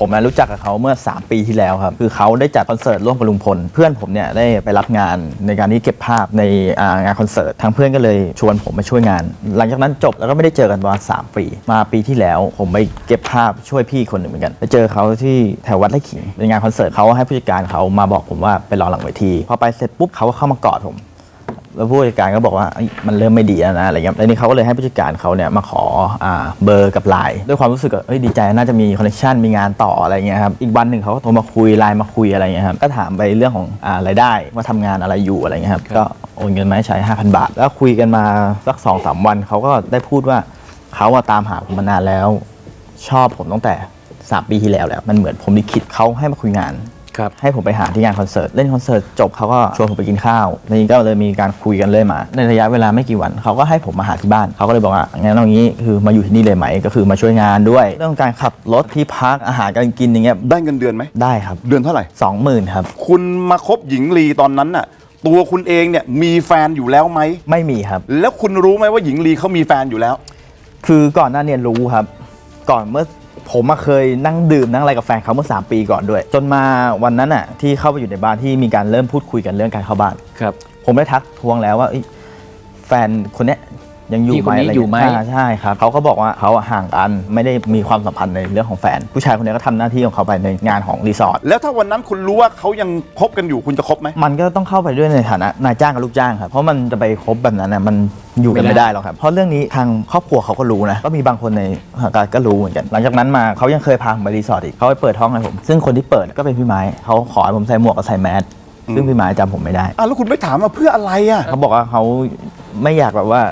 ผมรู้จักกับเขาเมื่อ 3 ปีที่แล้วครับ คือเขาได้จัดคอนเสิร์ตร่วมกับลุงพล เพื่อนผมเนี่ยได้ไปรับงานในการที่เก็บภาพในงานคอนเสิร์ตทางเพื่อนก็เลยชวนผมมาช่วยงาน หลังจากนั้นจบแล้วก็ไม่ได้เจอกันประมาณ3ปี มาปีที่แล้ว ผมไปเก็บภาพช่วยพี่คนหนึ่งเหมือนกันไปเจอเขาที่แถววัดไร่ขิงในงานคอนเสิร์ตเขาให้ผู้จัดการเขามาบอกผมว่าไปรอหลังเวทีพอไปเสร็จปุ๊บเขาก็เข้ามากอดผม แล้วผู้จัดการก็บอกว่าเอ้ยมันเริ่มไม่ดีแล้วนะอะไรเงี้ยแล้วนี่เขาก็เลยให้ผู้จัดการเขาเนี่ยมาขออ่าเบอร์กับไลน์ด้วยความรู้สึกว่าเอ้ยดีใจน่าจะมีคอนเนคชันมีงานต่ออะไรเงี้ยครับอีกวันหนึ่งเขาก็โทรมาคุยไลน์มาคุยอะไรเงี้ยครับก็ถามไปเรื่องของอ่ารายได้ว่าทำงานอะไรอยู่อะไรเงี้ยครับก็โอนเงินมาให้ใช้ 5,000 บาท แล้วคุยกันมาสักสองสามวันเขาก็ได้พูดว่าเขาอะตามหาผมมานานแล้ว ชอบผมตั้งแต่สามปีที่แล้วแล้วมันเหมือนผมลิขิตเขาให้มาคุยงาน ครับให้ผมไปหาที่งานคอนเสิร์ตเล่นคอนเสิร์ตจบเขาก็ชวนผมไปกินข้าวในนี้ก็เลยมีการคุยกันเลยมา ในระยะเวลาไม่กี่วันเขาก็ให้ผมมาหาที่บ้านเขาก็เลยบอกว่างั้นเอางี้คือมาอยู่ที่นี่เลยไหม ก็คือมาช่วยงานด้วย เรื่องการขับรถที่พักอาหารการกินอย่างเงี้ยได้เงินเดือนไหม ได้ครับเดือนเท่าไหร่ สองหมื่นครับ คุณมาคบหญิงลีตอนนั้นน่ะ ตัวคุณเองเนี่ยมีแฟนอยู่แล้วไหม ไม่มีครับ แล้วคุณรู้ไหมว่าหญิงลีเขามีแฟนอยู่แล้ว คือก่อนหน้าเนี้รู้ครับ ก่อนเมื่อ ผมมาเคยนั่งดื่มนั่งอะไรกับแฟนเขาเมื่อ 3 ปีก่อนด้วย จนมาวันนั้นอะที่เข้าไปอยู่ในบ้านที่มีการเริ่มพูดคุยกันเรื่องการเข้าบ้าน ครับ ผมได้ทักทวงแล้วว่าเอ้ยแฟนคนเนี้ย ยังอยู่พี่คนนี้ไหมะรอยู่ไหมเงี้ใช่ครับเขาก็บอกว่าเขาห่างกันไม่ได้มีความสัมพันธ์ในเรื่องของแฟน ผู้ชายคนนี้ก็ทำหน้าที่ของเขาไปในงานของรีสอร์ทแล้วถ้าวันนั้นคุณรู้ว่าเขายังคบกันอยู่คุณจะคบไหม มันก็ต้องเข้าไปด้วยในฐานะนายจ้างกับลูกจ้างครับเพราะมันจะไปคบแบบนั้นนะมันอยู่กันไม่ไม่ได้ได้หรอกครับเพราะเรื่องนี้ทางครอบครัวเขาก็รู้นะก็มีบางคนในทางการก็รู้เหมือนกัน หลังจากนั้นมาเขายังเคยพาผมไปรีสอร์ทอีกเขาไปเปิดห้องให้ผมซึ่งคนที่เปิดก็เป็นพี่ไม้เขาขอให้ผมใส่หมวกกับใส่แมสซึ่งพี่ไม้จำผมไม่ได้ อะแล้วคุณไม่ถามมาเพื่ออะไรอะ เขาบอกว่าเขาไม่อยากแบบว่า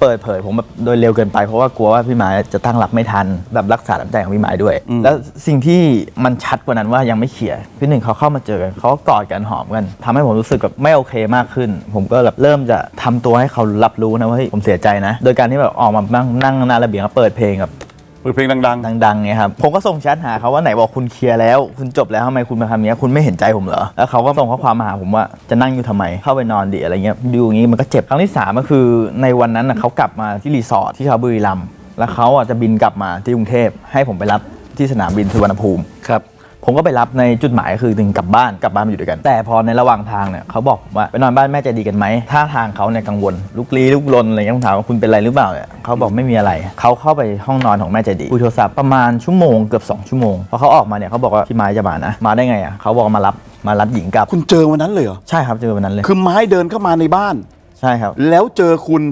เปิดเผยผมแบบโดยเร็วเกินไปเพราะว่ากลัวว่าพี่หมายจะตั้งรับไม่ทันแบบรักษาน้ำใจของพี่หมายด้วยอืมแล้วสิ่งที่มันชัดกว่านั้นว่ายังไม่เคลียร์พี่หนึ่งเขาเข้ามาเจอกันเขาก็กอดกันหอมกันทำให้ผมรู้สึกแบบไม่โอเคมากขึ้น ผมก็แบบเริ่มจะทำตัวให้เขารับรู้นะว่าเฮ้ยผมเสียใจนะ โดยการที่แบบออกมานั่งนั่งหน้าระเบียงแล้วเปิดเพลงแบบ เปิดเพลงดังดังๆไงครับ ผมก็ส่งแชทหาเขาว่าไหนบอกคุณเคลียร์แล้ว คุณจบแล้วทำไมคุณมาทำอย่างเนี้ยคุณไม่เห็นใจผมเหรอ แล้วเขาก็ส่งข้อความมาหาผมว่าจะนั่งอยู่ทำไม เข้าไปนอนดิอะไรเงี้ยดูอย่างนี้มันก็เจ็บ ครั้งที่สามก็คือในวันนั้นน่ะเขากลับมาที่รีสอร์ทที่เขาบุรีรัมย์แล้วเขาอะจะบินกลับมาที่กรุงเทพให้ผมไปรับที่สนามบินสุวรรณภูมิ ครับ ผมก็ไปรับในจุดหมายก็คือถึงกลับบ้านกลับบ้านมาอยู่ด้วยกัน แต่พอในระหว่างทางเนี่ยเขาบอกผมว่าไปนอนบ้านแม่ใจดีกันไหมท่าทางเขาเนี่ยกังวลลุกลี้ลุกลนอะไรเงี้ยผมถามว่าคุณเป็นอะไรหรือเปล่าเนี่ยเขาบอกไม่มีอะไรเขาเข้าไปห้องนอนของแม่ใจดีคุยโทรศัพท์ประมาณชั่วโมงเกือบ2ชั่วโมงพอเขาออกมาเนี่ยเขาบอกว่าพี่ไม้จะมานะมาได้ไงอะเขาบอกว่ามารับมารับหญิงกลับๆคุณเจอวันนั้นเลยเหรอใช่ครับเจอวันนั้นเลยคือไม้เดินเข้ามาในบ้าน ใช่ครับ แล้วเจอคุณ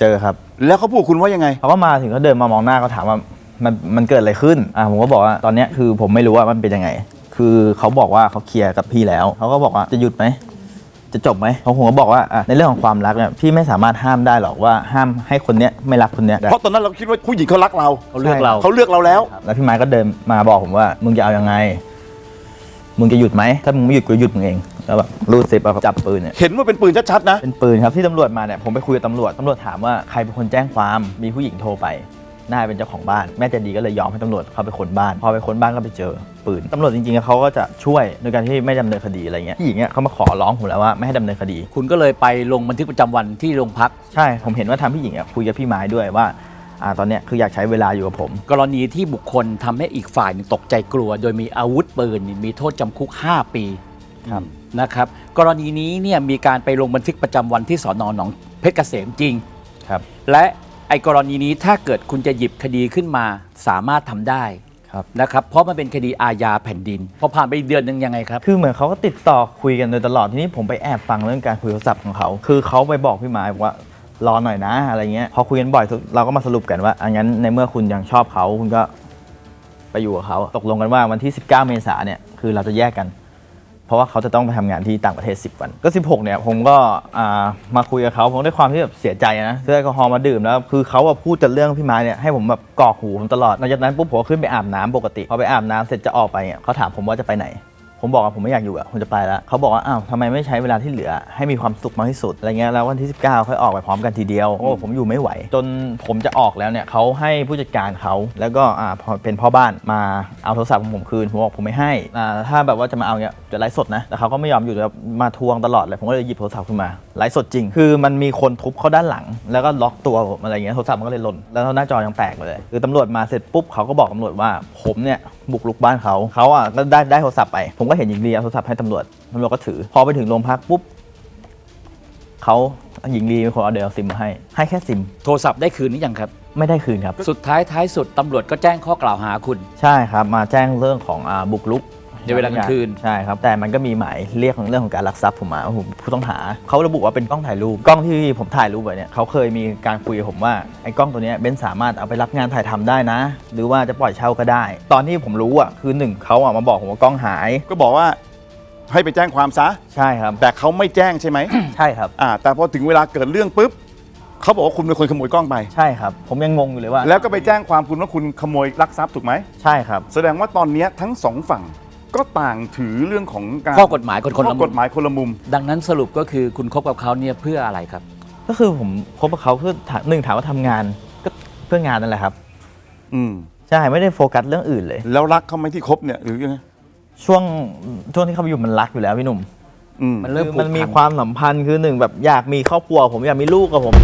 เจอครับ แล้วเขาพูดกับคุณว่ายังไง เขาก็มาถึงเขาเดินมามองหน้าเขาถามว่า มันมันเกิดอะไรขึ้นอ่าผมก็บอกว่าตอนเนี้ยคือผมไม่รู้ว่ามันเป็นยังไง คือเขาบอกว่าเขาเคลียร์กับพี่แล้วเขาก็บอกว่าจะหยุดไหมจะจบไหมเขาผมก็บอกว่าอะในเรื่องของความรักเนี่ยพี่ไม่สามารถห้ามได้หรอกว่าห้ามให้คนเนี้ยไม่รักคนเนี้ยได้ เพราะตอนนั้นเราคิดว่าผู้หญิงเขารักเราเขาเลือกเรา เขาเลือกเราแล้วแล้วพี่ไม้ก็เดินมาบอกผมว่า มึงจะเอายังไง มึงจะหยุดไหม ถ้ามึงไม่หยุดกูจะหยุดมึงเอง แล้วแบบรูดซิปเอาจับปืนเนี่ย เห็นว่าเป็นปืนชัดๆนะ เป็นปืนครับที่ตำรวจมาเนี่ยผมไปคุยกับตำรวจตำรวจถามว่าใครเป็นคนแจ้งความมีผู้หญิงโทรไป น่าเป็นเจ้าของบ้าน แม่ใจะดีก็เลยยอมให้ตำรวจเข้าไปค้นบ้าน พอไปค้นบ้านก็ไปเจอปืนตำรวจจริงๆเขาก็จะช่วยโดยการที่ไม่ดำเนินคดีอะไรเงี้ยผู้หญิงเนี่ยเขามาขอร้องผมแล้วว่าไม่ให้ดำเนินคดี คุณก็เลยไปลงบันทึกประจำวันที่โรงพัก ใช่ผมเห็นว่าทางผู้หญิงอะคุยกับพี่ไม้ด้วยว่าอ่าตอนเนี้ยคืออยากใช้เวลาอยู่กับผม กรณีที่บุคคลทำให้อีกฝ่ายหนึ่งตกใจกลัว โดยมีอาวุธปืนนี่มีโทษจำคุก 5 ปีครับ นะครับ กรณีนี้เนี่ยมีการไปลงบันทึกประจำวันที่สอนอนหนองเพชรเกษมจริง ครับ และ ไอ้กรณีนี้ถ้าเกิดคุณจะหยิบคดีขึ้นมาสามารถทำได้ครับ นะครับ เพราะมันเป็นคดีอาญาแผ่นดิน พอผ่านไปเดือนหนึงยังไงครับ คือเหมือนเขาก็ติดต่อคุยกันโดยตลอดทีนี้ผมไปแอบฟังเรื่องการคุยโทรศัพท์ของเขา คือเขาไปบอกพี่ไม้ว่ารอหน่อยนะอะไรเงี้ยพอคุยกันบ่อยเราก็มาสรุปกันว่าอันงั้นในเมื่อคุณยังชอบเขาคุณก็ไปอยู่กับเขาตกลงกันว่าวันที่ 19 เมษาเนี่ยคือเราจะแยกกัน เพราะว่าเขาจะต้องไปทำงานที่ต่างประเทศ 10 วัน ก็ 16 เนี่ยผมก็อ่ามาคุยกับเขาผมด้วยความที่แบบเสียใจนะซื้อแอลกอฮอล์มาดื่มแล้วคือเขาอะพูดแต่เรื่องพี่ไม้เนี่ยให้ผมแบบกรอกหูผมตลอดหลังจากนั้นปุ๊บผมก็ขึ้นไปอาบน้ำปกติพอไปอาบน้ำเสร็จจะออกไปเนี่ยเขาถามผมว่าจะไปไหน ผมบอกว่าผมไม่อยากอยู่อะผมจะไปแล้วเขาบอกว่าอ้าวทำไมไม่ใช้เวลาที่เหลือ ให้มีความสุขมากที่สุดอะไรเงี้ยแล้ววันที่ 19 ค่อยออกไปพร้อมกันทีเดียวโอ้ผมอยู่ไม่ไหว จนผมจะออกแล้วเนี่ยเขาให้ผู้จัดการเขาแล้วก็อ่าพอเป็นพ่อบ้านมาเอาโทรศัพท์ของผมคืนผมบอกผมไม่ให้อ่าถ้าแบบว่าจะมาเอาเนี่ยจะไลฟ์สดนะแต่เขาก็ไม่ยอมอยู่แล้วมาทวงตลอดเลยผมก็เลยหยิบโทรศัพท์ขึ้นมา ไลฟ์สดจริง คือมันมีคนทุบเขาด้านหลัง แล้วก็ล็อกตัวผมอะไรเงี้ยโทรศัพท์มันก็เลยหล่นแล้วหน้าจอยังแตกไปเลย คือตำรวจมาเสร็จปุ๊บเขาก็บอกตำรวจว่าผมเนี่ยบุกรุกบ้านเขาเขาอะก็ได้ได้โทรศัพท์ไป ผมก็เห็นหญิงลีเอาโทรศัพท์ให้ตำรวจตำรวจก็ถือ พอไปถึงโรงพักปุ๊บเขาหญิงลีเป็นคนเอาเดลซิมมาให้ ให้แค่ซิม โทรศัพท์ได้คืนนี้ยังครับ ไม่ได้คืนครับ สุดท้ายท้ายสุดตำรวจก็แจ้งข้อกล่าวหาคุณ ใช่ครับ มาแจ้งเรื่องของอาบุกรุก ในเวลากลางคืน ใช่ครับ แต่มันก็มีหมายเรียกของเรื่องของการลักทรัพย์ผมมาว่าผมผู้ต้องหา เขาระบุว่าเป็นกล้องถ่ายรูป กล้องที่ผมถ่ายรูปไว้เนี่ยเขาเคยมีการคุยกับผมว่าไอ้กล้องตัวเนี้ยเบนซ์สามารถเอาไปรับงานถ่ายทำได้นะ หรือว่าจะปล่อยเช่าก็ได้ ตอนที่ผมรู้อะคือหนึ่งเขาอะมาบอกผมว่ากล้องหาย ก็บอกว่าให้ไปแจ้งความซะ ใช่ครับ แต่เขาไม่แจ้งใช่ไหม ใช่ครับ อ่า แต่พอถึงเวลาเกิดเรื่องปุ๊บเขาบอกว่าคุณเป็นคนขโมยกล้องไป ใช่ครับ ผมยังงงอยู่เลยว่า แล้วก็ไปแจ้งความคุณว่าคุณขโมยลักทรัพย์ถูกไหม ใช่ครับ แสดงว่าตอนเนี้ยทั้งสองฝั่ง ก็ต่างถือเรื่องของการข้อกฎหมายคนคนข้ละอมุกมฎหมายคนละมุม ดังนั้นสรุปก็คือคุณคบกับเขาเนี่ยเพื่ออะไรครับ ก็คือผมคบกับเขาเพื่อถามหนึ่งถามว่าทำงานก็เพื่องานนั่นแหละครับ อืมใช่ไม่ได้โฟกัสเรื่องอื่นเลย แล้วรักเขาไหมที่คบเนี่ยหรือยังไงช่วงช่วงที่เขาไปอยู่มันรักอยู่แล้วพี่หนุ่มอืมมันเริ่มคือผูกมันมีพันความสัมพันธ์คือหนึ่งแบบอยากมีครอบครัว ผมอยากมีลูกกับผม